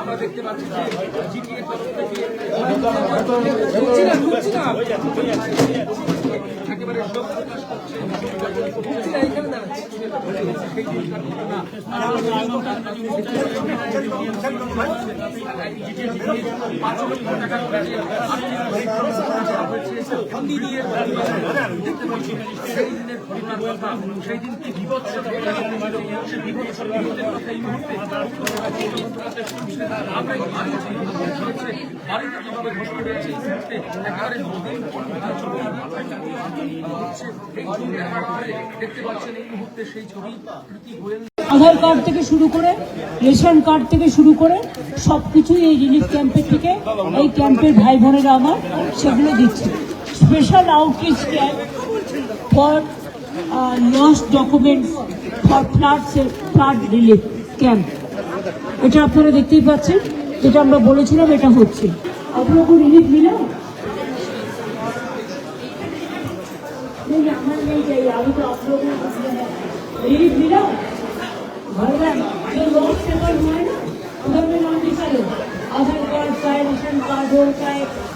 আমরা দেখতে পাচ্ছি। একেবারে শোক প্রকাশ করছে। এখানে দাঁড়াচ্ছি। পাঁচ লক্ষ টাকা আধার কার্ড থেকে শুরু করে রেশন কার্ড থেকে শুরু করে সবকিছুই এই রিলিফ ক্যাম্পের থেকে, এই ক্যাম্পের ভাই বোনেরা আমার সেগুলো দিচ্ছে। special outreach camp for uh, lost documents for flood, flood relief camp. এটা আপনারা দেখতেই পাচ্ছেন যেটা আমরা বলেছিলাম এটা হচ্ছে। আপনারা কোনো রিলিফ দিলাম আমি তো আপনার রিলিফ দিলাম ভগবান লস আধার কার্ড চায় রেশন কার্ড ভোট চায়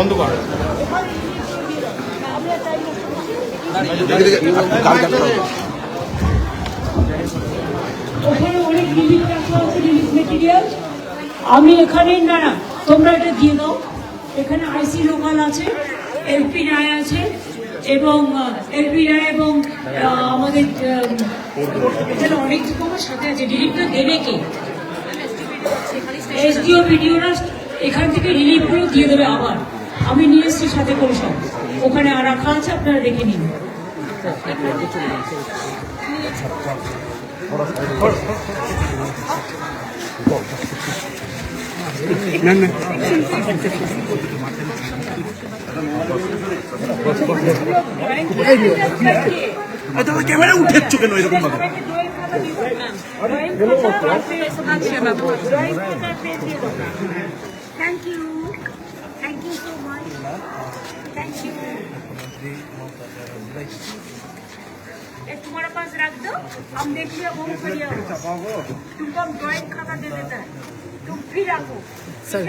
বন্ধ কর। আমি এখানে না না তোমরা এটা দিয়ে দাও। এখানে আইসি লোকাল আছে এলপি রায় আছে এবং এলপি রায় এবং আহ, আমাদের এখানে অনেক সাথে আছে। রিলিফটা দেবে কে? এসডিও ভিডিওরা এখান থেকে রিলিফগুলো দিয়ে দেবে আবার। আমি নিয়ে এসছি সাথে করে সব। ওখানে আর রাখা আছে আপনারা দেখে নিন। ক্যামেরা উঠেছ কেন এরকম ভাবে? Thank you. Thank you so much. Thank you. तुम्हारा पास रख दो हम देख लिया बहुत बढ़िया हुआ तुमको हम ड्राइंग खाता दे देते हैं तुम फिर रखो सर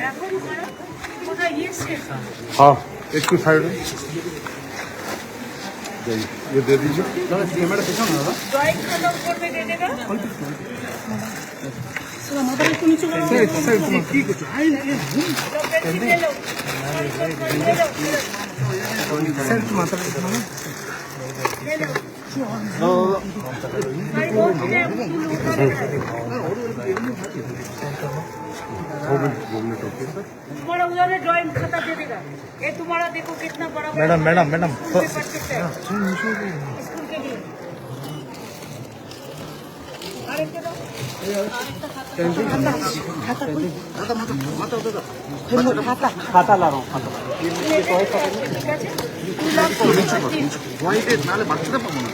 रखो तुम्हारा तुम्हारा ये सिर्फ हाँ एक कुछ साइड ये दे दीजिए कैमरा ड्राइंग खाता ऊपर में दे देगा पेन ले लो ले लो ले लो भाई वो मुझे उठा देना तुम्हारा उधर ड्राइंग खाता दे देगा ये तुम्हारा देखो कितना बड़ा बड़ा मैडम मैडम मैडम খাতা লাগাও খাতা নাহলে বাচ্চাটা পাবো না